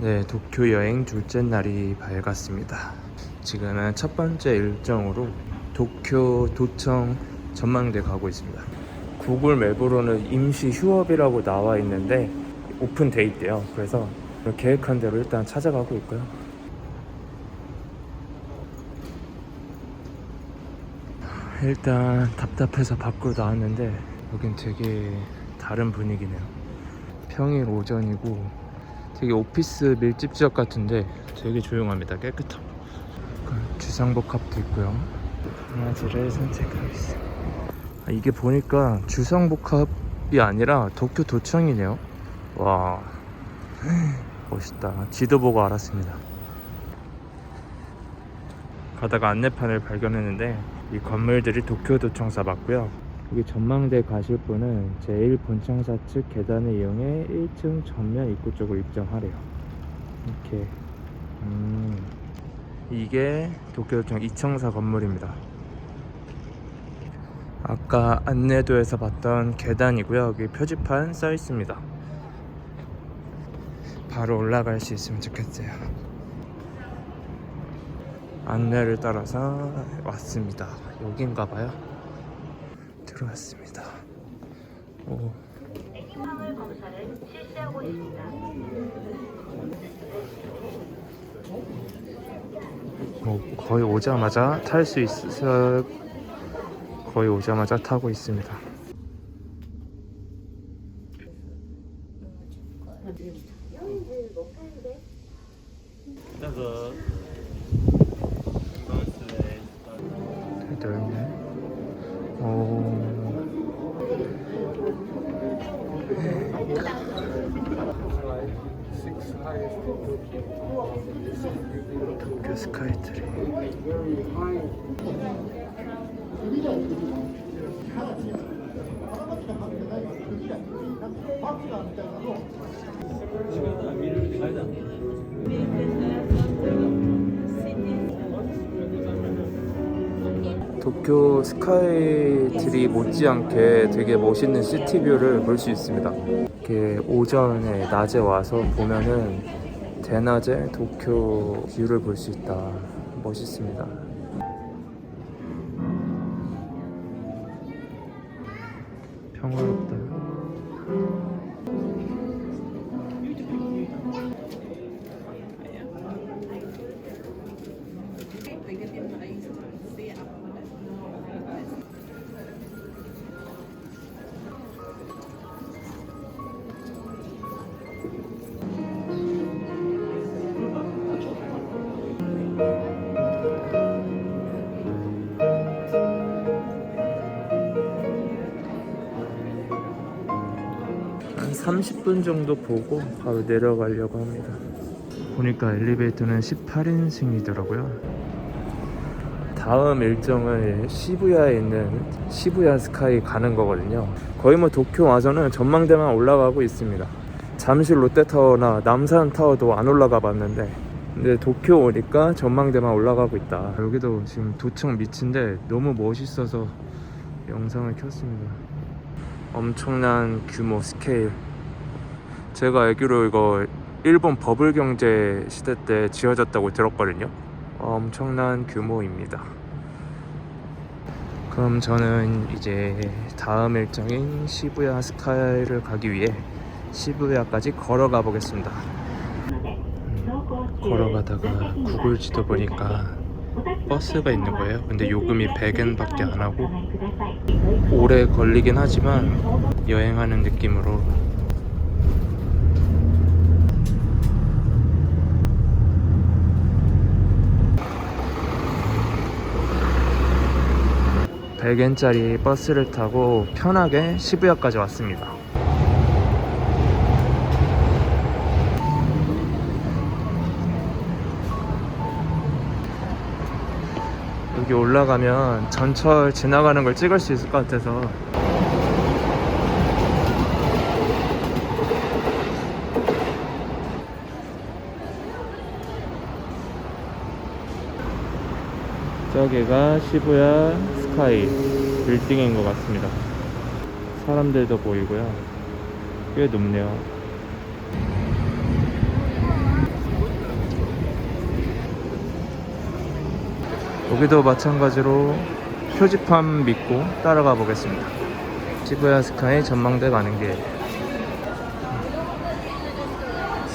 네, 도쿄 여행 둘째 날이 밝았습니다. 지금은 첫 번째 일정으로 도쿄 도청 전망대 가고 있습니다. 구글 맵으로는 임시 휴업이라고 나와 있는데 오픈돼 있대요. 그래서 계획한 대로 일단 찾아가고 있고요. 일단 답답해서 밖으로 나왔는데 여긴 되게 다른 분위기네요. 평일 오전이고 되게 오피스 밀집 지역 같은데 되게 조용합니다. 깨끗하고 약간 주상복합도 있고요. 강아지를 산책하겠습니다. 아, 이게 보니까 주상복합이 아니라 도쿄 도청이네요. 와 멋있다. 지도 보고 알았습니다. 가다가 안내판을 발견했는데 이 건물들이 도쿄 도청사 맞고요. 여기 전망대 가실 분은 제1 본청사 측 계단을 이용해 1층 전면 입구 쪽으로 입장하래요. 이렇게 음, 이게 도쿄도청 이청사 건물입니다. 아까 안내도에서 봤던 계단이고요. 여기 표지판 써 있습니다. 바로 올라갈 수 있으면 좋겠어요. 안내를 따라서 왔습니다. 여긴가 봐요. 들어왔습니다. 오. 있습니다. 뭐 거의 오자마자 탈 수 있어서 거의 오자마자 타고 있습니다. 도쿄 스카이트리. 도쿄 스카이트리 못지않게 되게 멋있는 시티뷰를 볼 수 있습니다. 이렇게 오전에 낮에 와서 보면은 대낮에 도쿄 뷰를 볼 수 있다. 멋있습니다. 평화롭다. 30분 정도 보고 바로 내려가려고 합니다. 보니까 엘리베이터는 18인승이더라고요. 다음 일정은 시부야에 있는 시부야 스카이 가는 거거든요. 거의 뭐 도쿄 와서는 전망대만 올라가고 있습니다. 잠실 롯데타워나 남산 타워도 안 올라가 봤는데 근데 도쿄 오니까 전망대만 올라가고 있다. 여기도 지금 도청 밑인데 너무 멋있어서 영상을 켰습니다. 엄청난 규모 스케일. 제가 알기로 이거 일본 버블 경제 시대 때 지어졌다고 들었거든요. 엄청난 규모입니다. 그럼 저는 이제 다음 일정인 시부야 스카이를 가기 위해 시부야까지 걸어가 보겠습니다. 음, 걸어가다가 구글 지도 보니까 버스가 있는 거예요. 근데 요금이 100엔 밖에 안 하고 오래 걸리긴 하지만 여행하는 느낌으로 백엔짜리 버스를 타고 편하게 시부야까지 왔습니다. 여기 올라가면 전철 지나가는 걸 찍을 수 있을 것 같아서 저기가 시부야 스카이 빌딩인 것 같습니다. 사람들도 보이고요. 꽤 높네요. 여기도 마찬가지로 표지판 믿고 따라가 보겠습니다. 시부야 스카이 전망대 가는 길.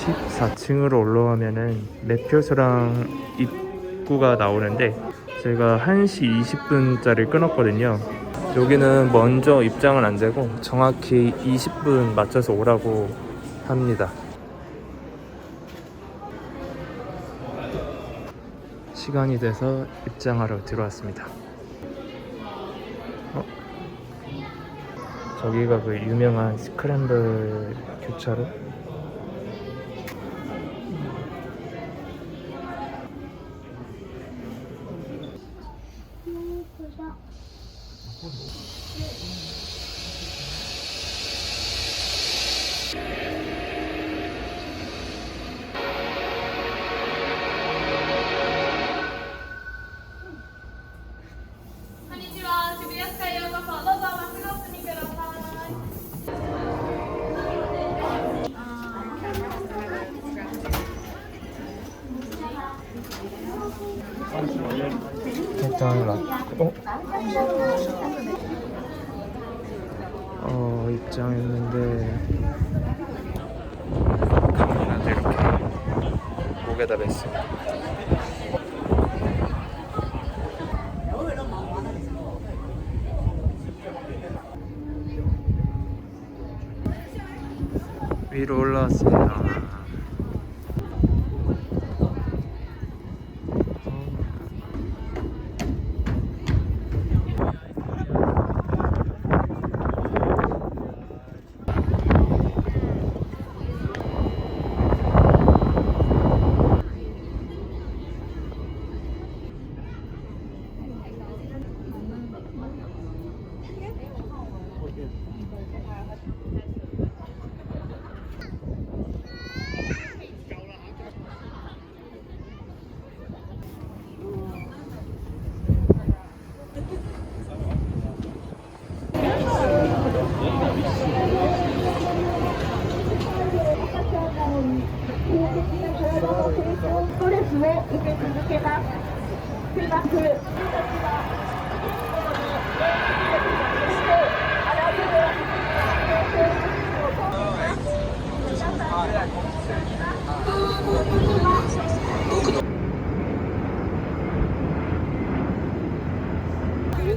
14층으로 올라가면은 매표소랑 입구가 나오는데 제가 1시 20분짜리 끊었거든요. 여기는 먼저 입장은 안 되고 정확히 20분 맞춰서 오라고 합니다. 시간이 돼서 입장하러 들어왔습니다. 어? 저기가 그 유명한 스크램블 교차로? 일단 라... 어? 어 입장했는데. 강민한테 이렇게 목에다 맸습니다. 위로 올라왔습니다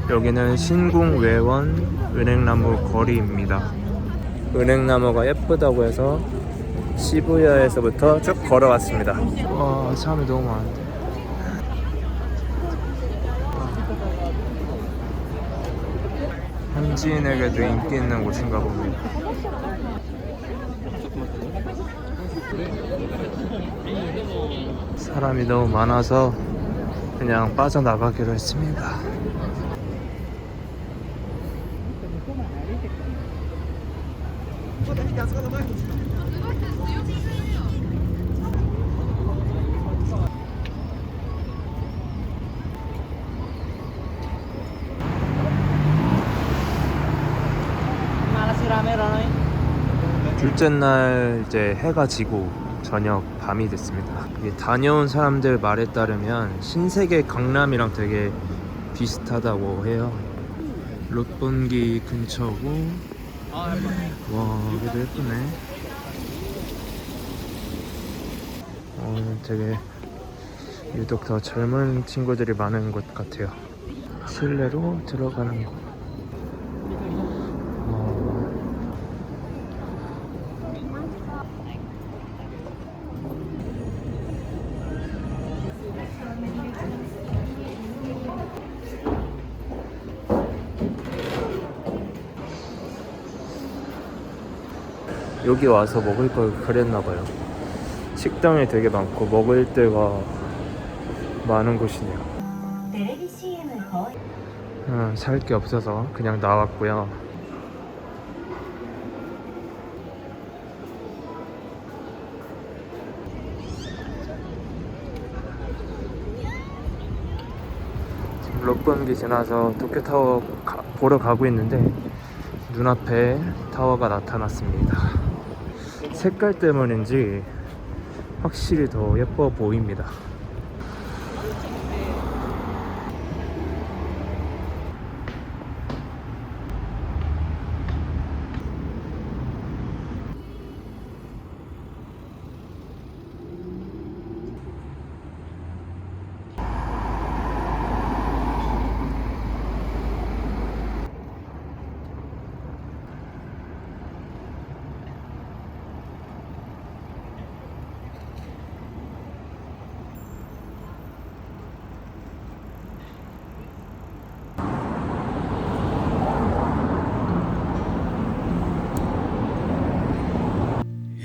여기는 신궁외원 은행나무 거리입니다. 은행나무가 예쁘다고 해서 시부야에서부터 쭉 걸어왔습니다. 와 사람이 너무 많은데. 현지인에게도 인기 있는 곳인가 봅니다. 사람이 너무 많아서 그냥 빠져나가기로 했습니다. 둘째 날 이제 해가 지고 저녁 밤이 됐습니다. 다녀온 사람들 말에 따르면 신세계 강남이랑 되게 비슷하다고 해요. 롯본기 근처고 와 여기도 예쁘네. 어 되게 유독 더 젊은 친구들이 많은 곳 같아요. 실내로 들어가는 곳. 어, 여기 와서 먹을 걸 그랬나 봐요. 식당이 되게 많고 먹을 데가 많은 곳이네요. 아, 음, 살게 없어서 그냥 나왔고요. 지금 롯번기 지나서 도쿄타워 가, 보러 가고 있는데 눈앞에 타워가 나타났습니다. 색깔 때문인지 확실히 더 예뻐 보입니다.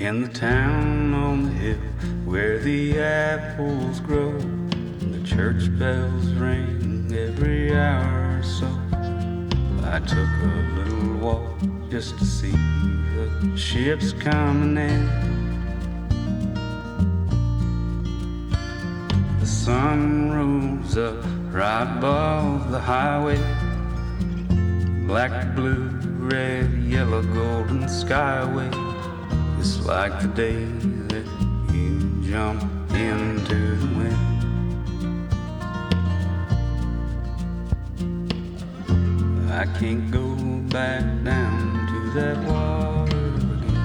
In the town on the hill where the apples grow and the church bells ring every hour or so. I took a little walk just to see the ships coming in. The sun rose up right above the highway. Black, blue, red, yellow, golden skyway. Like the day that you jump into the wind. I can't go back down to that water again.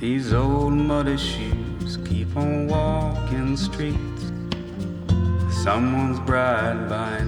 These old muddy shoes keep on walking streets. Someone's bride by